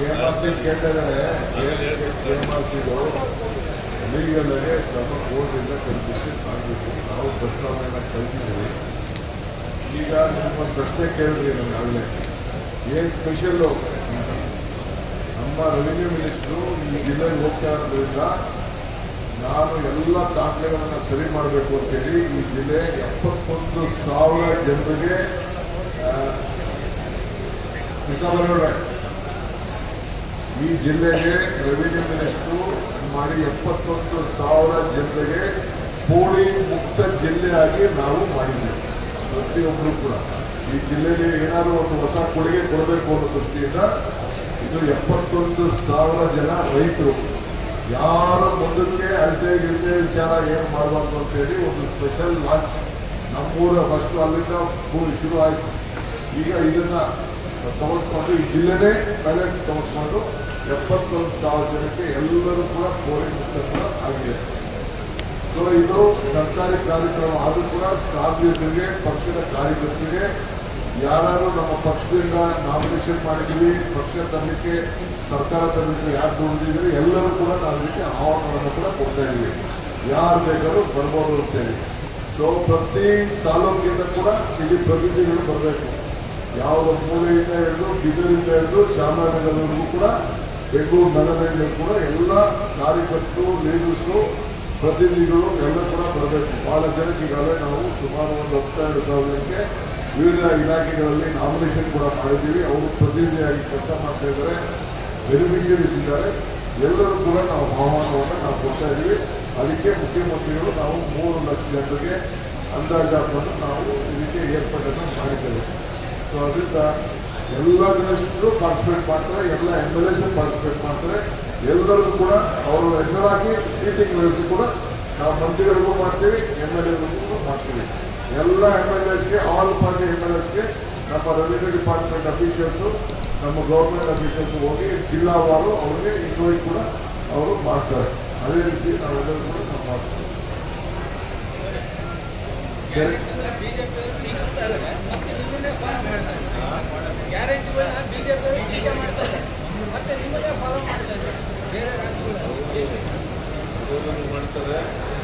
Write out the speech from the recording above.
ಕೆಎಂಆರ್ಸಿ ಕೇಳಿದರೆ ಕೆಎಂಆರ್ಸಿದು ಲೀಗಲ್ ಆಗಿ ಶ್ರಮ ಕೋರ್ಟಿಂದ ಕಲ್ಪಿಸಿ ಸಾಗಬೇಕು ನಾವು ಪ್ರಸ್ತಾವನೆಯನ್ನು ಕಲ್ತಿದ್ದೀವಿ ಈಗ ನಿಮ್ಮ ಪ್ರಶ್ನೆ ಕೇಳಿದ್ರಿ ನಮ್ಗೆ ಆಗಲೇ ಏನ್ ಸ್ಪೆಷಲ್ಲು ನಮ್ಮ ರೆವಿನ್ಯೂ ಮಿನಿಸ್ಟ್ರು ಈ ಜಿಲ್ಲೆಗೆ ಹೋಗ್ತಾ ಇರೋದ್ರಿಂದ ನಾನು ಎಲ್ಲ ದಾಖಲೆಗಳನ್ನು ಸರಿ ಮಾಡಬೇಕು ಅಂತೇಳಿ ಈ ಜಿಲ್ಲೆ ಎಪ್ಪತ್ತೊಂದು ಸಾವಿರ ಜನರಿಗೆ ಕಿಸಾಬರವ್ರೆ ಈ ಜಿಲ್ಲೆಗೆ ರೆವಿನ್ಯೂ ಮಾಡಿ ಎಪ್ಪತ್ತೊಂದು ಸಾವಿರ ಜನರಿಗೆ ಪೋಳಿ ಮುಕ್ತ ಜಿಲ್ಲೆಯಾಗಿ ನಾವು ಮಾಡಿದ್ದೇವೆ. ಪ್ರತಿಯೊಬ್ಬರು ಕೂಡ. ಈ ಜಿಲ್ಲೆಗೆ ಏನಾದರೂ ಒಂದು ಹೊಸ ಕೊಡುಗೆ ಕೊಡಬೇಕು ಅನ್ನೋ ದೃಷ್ಟಿಯಿಂದ ಇದು ಎಪ್ಪತ್ತೊಂದು ಸಾವಿರ ಜನ ರೈತರು. ಯಾರು ಮುಂದಕ್ಕೆ ಅಳತೆ ಗಿಳತೆ ವಿಚಾರ ಏನು ಮಾಡಬಾರ್ದು ಅಂತೇಳಿ ಒಂದು ಸ್ಪೆಷಲ್ ಲಾಂಚ್ ನಮ್ಮೂರ ಫಸ್ಟ್ ಅಲ್ಲಿಂದ ಶುರು ಆಯಿತು. ಈಗ ಇದನ್ನು ತಗೊಂಡ್ಕೊಂಡು ಈ ಜಿಲ್ಲೆನೇ ಪೈಲಟ್ ತಗೊಂಡ್ಕೊಂಡು ಎಪ್ಪತ್ತೊಂದು ಸಾವಿರ ಜನಕ್ಕೆ ಎಲ್ಲರೂ ಕೂಡ ಕೋವಿಡ್ ಮುಕ್ತ ಆಗಿದೆ. ಸೊ ಇದು ಸರ್ಕಾರಿ ಕಾರ್ಯಕ್ರಮ ಆದರೂ ಕೂಡ ಸಾರ್ವಜನಿಕರಿಗೆ ಪಕ್ಷದ ಕಾರ್ಯಕರ್ತರಿಗೆ ಯಾರು ನಮ್ಮ ಪಕ್ಷದಿಂದ ನಾಮಿನೇಷನ್ ಮಾಡಿದ್ದೀವಿ, ಪಕ್ಷ ತರಲಿಕ್ಕೆ, ಸರ್ಕಾರ ತರಲಿಕ್ಕೆ ಯಾರು ದುಡಿದಿದ್ರೆ ಎಲ್ಲರೂ ಕೂಡ ನಾವು ಇದಕ್ಕೆ ಆಹ್ವಾನವನ್ನು ಕೂಡ ಕೊಡ್ತಾ ಇದ್ದೀವಿ. ಯಾರು ಬೇಕಾದ್ರೂ ಬರ್ಬೋದು ಅಂತೇಳಿ. ಸೊ ಪ್ರತಿ ತಾಲೂಕಿಂದ ಕೂಡ ಇಲ್ಲಿ ಪ್ರತಿನಿಧಿಗಳು ಬರಬೇಕು. ಯಾವ ಮೂಲೆಯಿಂದ ಹಿಡಿದು ಬಿದಿರಿಂದ ಹಿಡಿದು ಚಾಮರಾಜನಗರವರೆಗೂ ಕೂಡ ಬೆಂಗಳೂರು ನಗರದಲ್ಲಿ ಕೂಡ ಎಲ್ಲ ಕಾರ್ಯಕರ್ತರು ಲೀಡರ್ಸು ಪ್ರತಿನಿಧಿಗಳು ಎಲ್ಲ ಕೂಡ ಬರಬೇಕು. ಬಹಳ ಜನಕ್ಕೆ ಈಗಾಗಲೇ ನಾವು ಸುಮಾರು ಒಂದು ಹತ್ತೆರಡು ಸಾವಿರಕ್ಕೆ ವಿವಿಧ ಇಲಾಖೆಗಳಲ್ಲಿ ನಾಮಿನೇಷನ್ ಕೂಡ ಮಾಡಿದ್ದೀವಿ. ಅವರು ಪ್ರತಿನಿಧಿಯಾಗಿ ಕೆಲಸ ಮಾಡ್ತಾ ಇದ್ದಾರೆ ಬೆನಿಫಿಷರಿಸಿದ್ದಾರೆ ಎಲ್ಲರೂ ಕೂಡ ನಾವು ಆಹ್ವಾನವನ್ನು ನಾವು ಕೊಡ್ತಾ ಇದ್ದೀವಿ. ಅದಕ್ಕೆ ಮುಖ್ಯಮಂತ್ರಿಗಳು ನಾವು ಮೂರು ಲಕ್ಷ ಜನರಿಗೆ ಅಂದಾಜು ಹಾಕೊಂಡು ನಾವು ಇದಕ್ಕೆ ಏರ್ಪಾಟನ್ನು ಮಾಡಿದ್ದೇವೆ. ಸೊ ಅದರಿಂದ ಎಲ್ಲ ಪಾರ್ಟಿಸಿಪೇಟ್ ಮಾಡ್ತಾರೆ, ಎಲ್ಲ ಎಂ ಎಲ್ ಎಸ್ ಪಾರ್ಟಿಸಿಪೇಟ್ ಮಾಡ್ತಾರೆ. ಎಲ್ಲರಿಗೂ ಕೂಡ ಅವರ ಹೆಸರಾಗಿ ಸೀಟಿಂಗ್ ವ್ಯವಸ್ಥೆ ಕೂಡ ನಾವು ಮಂತ್ರಿಗಳಿಗೂ ಮಾಡ್ತೀವಿ ಎಂ ಎಲ್ ಎಗಳಿಗೂ ಮಾಡ್ತೀವಿ. ಎಲ್ಲ ಎಂ ಎಲ್ ಎಸ್ಗೆ ಆಲ್ ಪಾರ್ಟಿ ಎಂ ಎಲ್ ಎಸ್ಗೆ ನಮ್ಮ ರೆವಿನ್ಯೂ ಡಿಪಾರ್ಟ್ಮೆಂಟ್ ಅಫೀಷಿಯಲ್ಸು ನಮ್ಮ ಗೌರ್ಮೆಂಟ್ ಅಫೀಷಿಯಲ್ಸ್ ಹೋಗಿ ಜಿಲ್ಲಾವಾರು ಅವ್ರಿಗೆ ಇನ್ವೈಟ್ ಕೂಡ ಅವರು ಮಾಡ್ತಾರೆ. ಅದೇ ರೀತಿ ನಾವೆಲ್ಲರೂ ಕೂಡ ನಾವು ಮಾಡ್ತೀವಿ. ಗ್ಯಾರಂಟಿಗಳನ್ನ ಬಿಜೆಪಿ ಮಾಡ್ತಾರೆ. ಮತ್ತೆ ನಿಮ್ಮದೇ ಫಾಲೋ ಮಾಡ್ತಾರೆ. ಬೇರೆ ರಾಜ್ಯಗಳು. ಮಾಡ್ತಾರೆ.